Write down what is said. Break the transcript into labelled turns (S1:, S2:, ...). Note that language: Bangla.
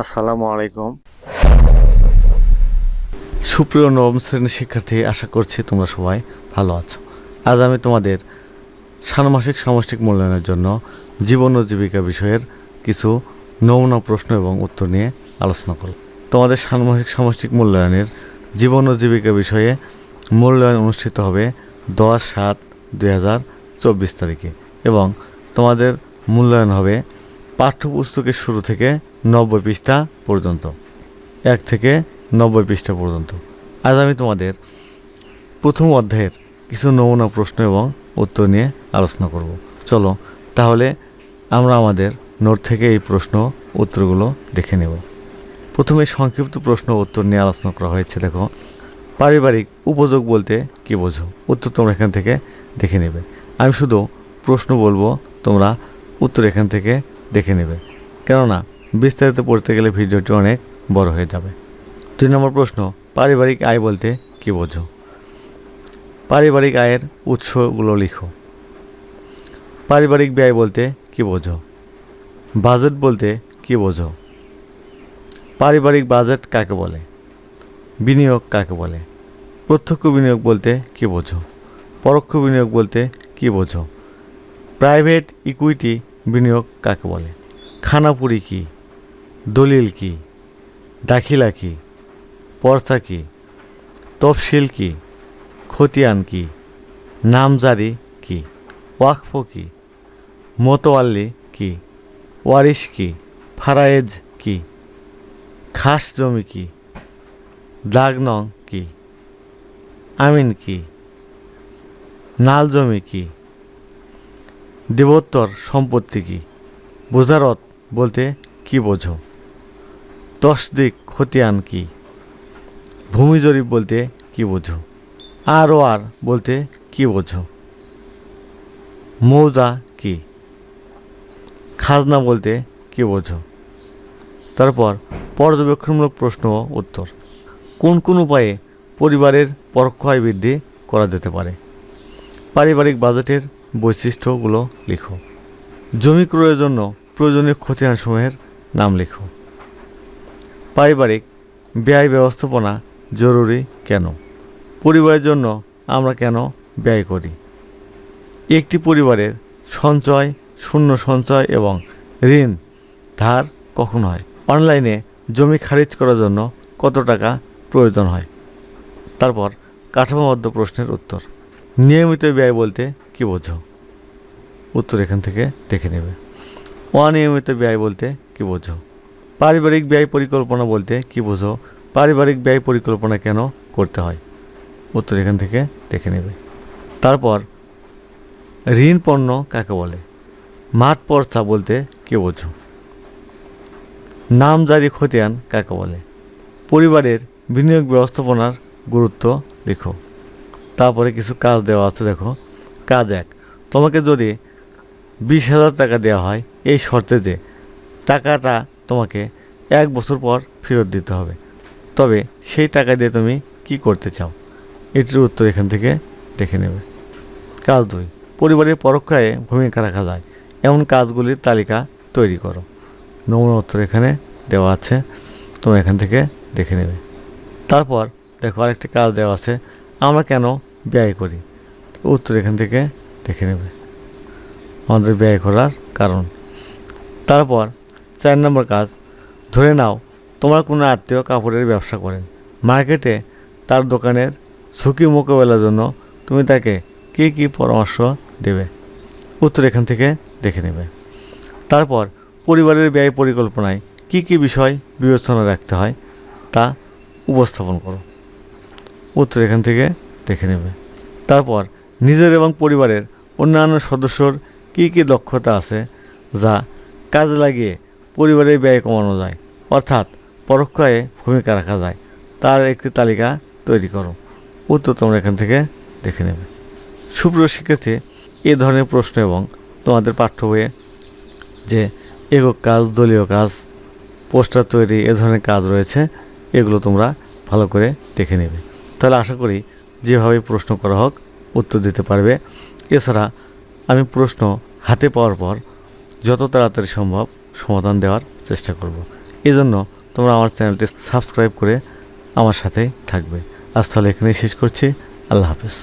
S1: আসসালামু আলাইকুম। সুপ্রিয় নবম শ্রেণির শিক্ষার্থী, আশা করছি তোমরা সবাই ভালো আছো। আজ আমি তোমাদের ষান্মাসিক সামষ্টিক মূল্যায়নের জন্য জীবন ও জীবিকা বিষয়ের কিছু নমুনা প্রশ্ন এবং উত্তর নিয়ে আলোচনা করব তোমাদের ষান্মাসিক সামষ্টিক মূল্যায়নের জীবন ও জীবিকা বিষয়ে মূল্যায়ন অনুষ্ঠিত হবে দশ সাত দুই তারিখে এবং তোমাদের মূল্যায়ন হবে পাঠ্যপুস্তকের শুরু থেকে নব্বই পৃষ্ঠা পর্যন্ত, এক থেকে নব্বই পৃষ্ঠা পর্যন্ত। আজ আমি তোমাদের প্রথম অধ্যায়ের কিছু নমুনা প্রশ্ন এবং উত্তর নিয়ে আলোচনা করব। চলো, তাহলে আমরা আমাদের নোট থেকে এই প্রশ্ন উত্তরগুলো দেখে নেব। প্রথমে সংক্ষিপ্ত প্রশ্ন উত্তর নিয়ে আলোচনা করা হয়েছে, দেখো। পারিবারিক উপযোগ বলতে কী বোঝো? উত্তর তোমরা এখান থেকে দেখে নেবে। আমি শুধু প্রশ্ন বলব, তোমরা উত্তর এখান থেকে দেখে নেবে। কেননা, বিস্তারিত পড়তে গেলে ভিডিওটি অনেক বড় হয়ে যাবে। দুই নম্বর প্রশ্ন, পারিবারিক আয় বলতে কী বোঝো? পারিবারিক আয়ের উৎসগুলো লিখো। পারিবারিক ব্যয় বলতে কী বোঝো? বাজেট বলতে কী বোঝো? পারিবারিক বাজেট কাকে বলে? বিনিয়োগ কাকে বলে? প্রত্যক্ষ বিনিয়োগ বলতে কী বোঝো? পরোক্ষ বিনিয়োগ বলতে কী বোঝো? প্রাইভেট ইকুইটি বিনিয়োগ কাকে বলে? খানাপুরি কি? দলিল কি? দাখিলা কি? পর্চা কি? তফসিল কি? খতিয়ান কি? নামজারি কি? ওয়াকফ কি? মোতোয়াল্লি কি? ওয়ারিশ কি? ফারায়েজ কি? খাস জমি কি? দাগনং কি? আমিন কি? নাল জমি কি? দেবোত্তর সম্পত্তি কি? বোঝারত বলতে কি বোঝো? তসদিক খতিয়ান কি? ভূমি জরিপ বলতে কি বোঝো? আর ও আর বলতে কি বোঝো? মৌজা কি? খাজনা বলতে কি বোঝো? তারপর পর্যবেক্ষণমূলক প্রশ্ন ও উত্তর। কোন কোন উপায়ে পরিবারের পরোক্ষ আয় বৃদ্ধি করা যেতে পারে? পারিবারিক বাজেটের বৈশিষ্ট্যগুলো লিখো। জমি ক্রয়ের জন্য প্রয়োজনীয় খতিয়ানসমূহের নাম লিখো। পারিবারিক ব্যয় ব্যবস্থাপনা জরুরি কেন? পরিবারের জন্য আমরা কেন ব্যয় করি? একটি পরিবারের সঞ্চয়, শূন্য সঞ্চয় এবং ঋণ ধার কখন হয়? অনলাইনে জমি খারিজ করার জন্য কত টাকা প্রয়োজন হয়? তারপর কাঠামোবদ্ধ প্রশ্নের উত্তর। নিয়মিত ব্যয় বলতে কী বোঝো? উত্তর এখান থেকে দেখে নেবে। অনিয়মিত ব্যয় বলতে কী বোঝো? পারিবারিক ব্যয় পরিকল্পনা বলতে কী বোঝো? পারিবারিক ব্যয় পরিকল্পনা কেন করতে হয়? উত্তর এখান থেকে দেখে নেবে। তারপর, ঋণ পণ্য কাকে বলে? মাঠ পর্চা বলতে কী বোঝো? নামজারি খতিয়ান কাকে বলে? পরিবারের বিনিয়োগ ব্যবস্থাপনার গুরুত্ব লিখো। তারপরে কিছু কাজ দেওয়া আছে দেখো। কাজ এক। তোমাকে যদি বিশ হাজার টাকা দেওয়া হয়, এই শর্তে যে টাকাটা তোমাকে এক বছর পর ফেরত দিতে হবে। তবে সেই টাকা দিয়ে তুমি কি করতে চাও? এটির উত্তর এখান থেকে দেখে নেবে। কাজ দুই। পরিবারের পরোক্ষ আয়ে ভূমিকা রাখা যায়। এমন কাজগুলির তালিকা তৈরি করো। নমুনা উত্তর এখানে দেওয়া আছে। তোমরা এখান থেকে দেখে নেবে। তারপর দেখো আরেকটি কাজ দেওয়া আছে। আমরা কেন ব্যয় করি? উত্তর এখান থেকে দেখে নেবে। আমাদের ব্যয় করার কারণ। তারপর চার নম্বর কাজ, ধরে নাও তোমার কোনো আত্মীয় কাপড়ের ব্যবসা করেন। মার্কেটে তার দোকানের ঝুঁকি মোকাবেলার জন্য তুমি তাকে কী কী পরামর্শ দেবে? উত্তর এখান থেকে দেখে নেবে। তারপর পরিবারের ব্যয় পরিকল্পনায় কী কী বিষয় বিবেচনা রাখতে হয় তা উপস্থাপন করো। উত্তর এখান থেকে দেখে নেবে। তারপর নিজের এবং পরিবারের অন্যান্য সদস্যর কী কী দক্ষতা আছে যা কাজে লাগিয়ে পরিবারের ব্যয় কমানো যায়? অর্থাৎ পরোক্ষ ভূমিকা রাখা যায়। তার একটি তালিকা তৈরি করো। উত্তর তোমরা এখান থেকে দেখে নেবে। সুপ্রিয় শিক্ষার্থী, এ ধরনের প্রশ্ন এবং তোমাদের পাঠ্য বইয়ে যে একক কাজ, দলীয় কাজ, পোস্টার তৈরি, এ ধরনের কাজ রয়েছে, এগুলো তোমরা ভালো করে দেখে নেবে। তাহলে আশা করি যেভাবে প্রশ্ন করা হোক উত্তর দিতে পারবে। এছাড়া আমি প্রশ্ন হাতে পাওয়ার পর যত তাড়াতাড়ি সম্ভব সমাধান দেওয়ার চেষ্টা করব। এই জন্য তোমরা আমার চ্যানেলটি সাবস্ক্রাইব করে আমার সাথে থাকবে। আজ তাহলে এখানেই শেষ করছি। আল্লাহ হাফেজ।